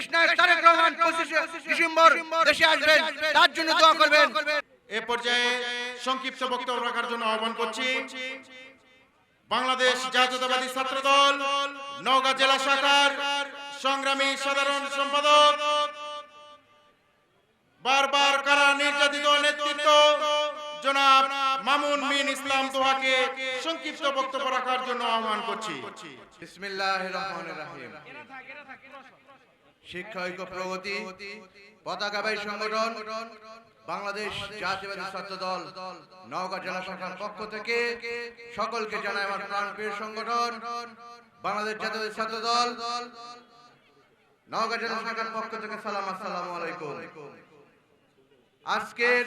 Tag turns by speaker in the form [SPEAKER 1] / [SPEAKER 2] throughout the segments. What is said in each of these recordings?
[SPEAKER 1] দেশ নায়ক তারেক রহমান পঁচিশে ডিসেম্বর দেশে আসবেন। তার জন্য দোয়া করবেন।
[SPEAKER 2] এ পর্যায়ে সংক্ষিপ্ত বক্তব্য রাখার জন্য আহ্বান করছি। বাংলাদেশ জাতীয়তাবাদী ছাত্র দল নওগাঁ জেলা শাখার সংগ্রামী সাধারণ সম্পাদক বারবার কারা নির্যাতিত নেতৃত্ব? জনাব মামুন মিন ইসলাম তোহাকে সংক্ষিপ্ত বক্তব্য রাখার জন্য আহ্বান করছি।
[SPEAKER 1] বিসমিল্লাহির রহমানির রহিম। শিক্ষা ঐক্য প্রগতি পতাকাবাহী সংগঠন বাংলাদেশ জাতীয়বাদী ছাত্র দল নওগাঁ জেলা শাখার পক্ষ থেকে সকলকে জানাই আমার প্রাণপ্রিয় সংগঠন বাংলাদেশ জাতীয়বাদী ছাত্র দল নওগাঁ জেলা শাখার পক্ষ থেকে সালাম আসসালামু আলাইকুম। আজকের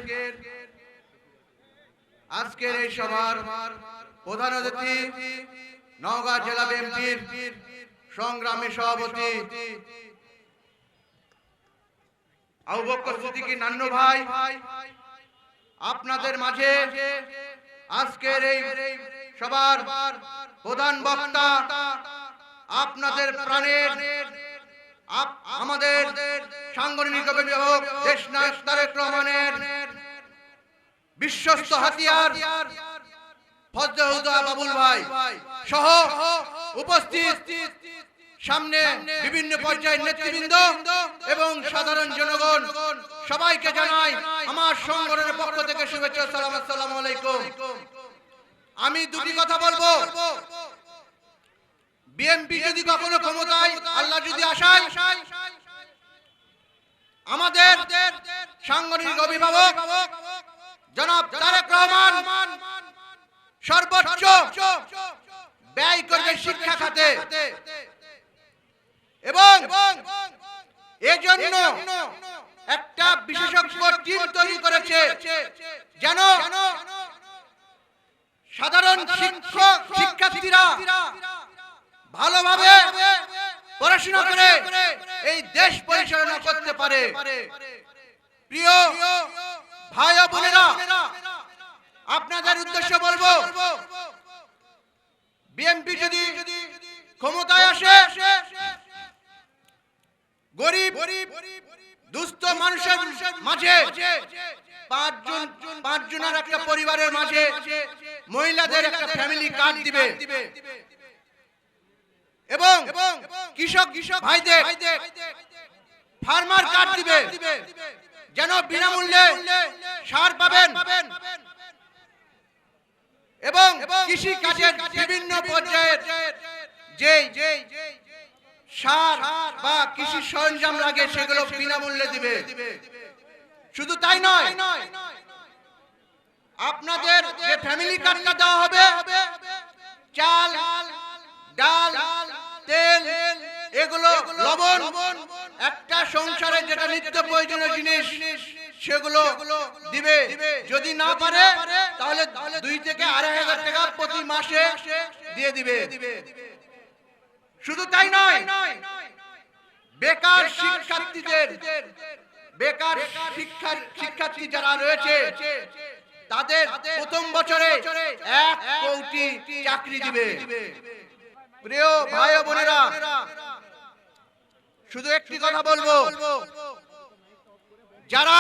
[SPEAKER 1] আজকের এই সভার প্রধান অতিথি নওগাঁ জেলা বিএনপির সংগ্রামী সভাপতি আবু বকর সিদ্দিকী ভাই, আপনাদের মাঝে আজকের এই সবার প্রধান বক্তা আপনাদের প্রাণের আমাদের সাংগঠনিক অভিভাবক দেশনাথ তারেক রহমানের বিশ্বস্ত হাতিয়ার ফজলহুদা বাবুল ভাই সহ উপস্থিত সামনে বিভিন্ন পর্যায়ের নেতৃবৃন্দ এবং সাধারণ জনগণ সবাইকে জানাই আমার সংগঠনের পক্ষ থেকে শুভেচ্ছা সালাম আসসালামু আলাইকুম। আমি দুটি কথা বলব। বিএনপি যদি কখনো ক্ষমতায় আল্লাহ যদি আসায় আমাদের সাংগঠনিক অভিভাবক জনাব তারেক রহমান সর্বোচ্চ ব্যয় করবে শিক্ষা খাতে এবং এজন্য একটা বিশেষজ্ঞ টিম তৈরি করেছে যেন সাধারণ শিক্ষক শিক্ষার্থীরা ভালোভাবে পড়াশোনা করে এই দেশ পরিচালনা করতে পারে। প্রিয় ভাই ও বোনেরা আপনাদের উদ্দেশ্য বলব বিএনপি যদি ক্ষমতায় আসে গরিব দুস্থ মানুষের মাঝে পাঁচজন, পাঁচজনের একটা পরিবারের মাঝে মহিলাদের একটা ফ্যামিলি কার্ড দিবে। এবং কৃষক কৃষক ভাইদের ফার্মার কার্ড দিবে, যেন বিনামূল্যে সার পাবেন। এবং কৃষি কাজের বিভিন্ন পর্যায়ের যে সার বা কৃষি সরঞ্জাম লাগে, সেগুলো বিনামূল্যে দিবে। শুধু তাই নয়, আপনাদের যে ফ্যামিলি কার্ডটা দেওয়া হবে, চাল, ডাল, তেল, এগুলো লবণ, একটা সংসারে যেটা নিত্য প্রয়োজনীয় জিনিস, সেগুলো দিবে। যদি না পারে, তাহলে দুই থেকে আড়াই হাজার টাকা প্রতি মাসে দিয়ে দিবে। শুধু তাই নয় বেকার শিক্ষার্থীদের বেকার শিক্ষার শিক্ষার্থী যারা রয়েছে তাদের প্রথম বছরে এক কোটি চাকরি দিবে। প্রিয় ভাই ও বোনেরা শুধু একটি কথা বলব। যারা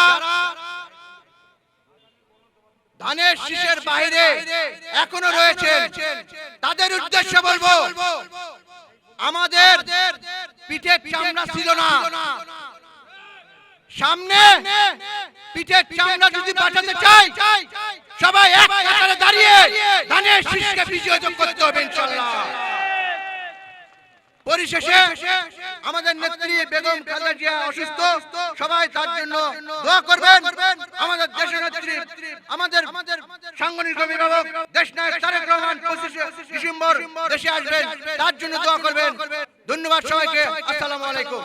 [SPEAKER 1] ধানের শীষের বাইরে এখনও রয়েছে তাদের উদ্দেশ্যে বলব। আমাদের পিঠের চামড়া ছিল না। সামনে পিঠের চামড়া যদি বাঁচাতে চাই সবাই এক কাতারে দাঁড়িয়ে ধানের শীষকে বিজয় করতে হবে ইনশাল্লাহ। পরিশেষে আমাদের নেত্রী বেগম খালেদা জিয়া অসুস্থ, সবাই তার জন্য দোয়া করবেন। আমাদের দেশের নেত্রী, আমাদের আমাদের সাংগঠনিক অভিভাবক, দেশ নায়ক তারেক রহমান পঁচিশে ডিসেম্বর দেশে আসবেন, তার জন্য দোয়া করবেন। ধন্যবাদ সবাইকে। আসসালামু আলাইকুম।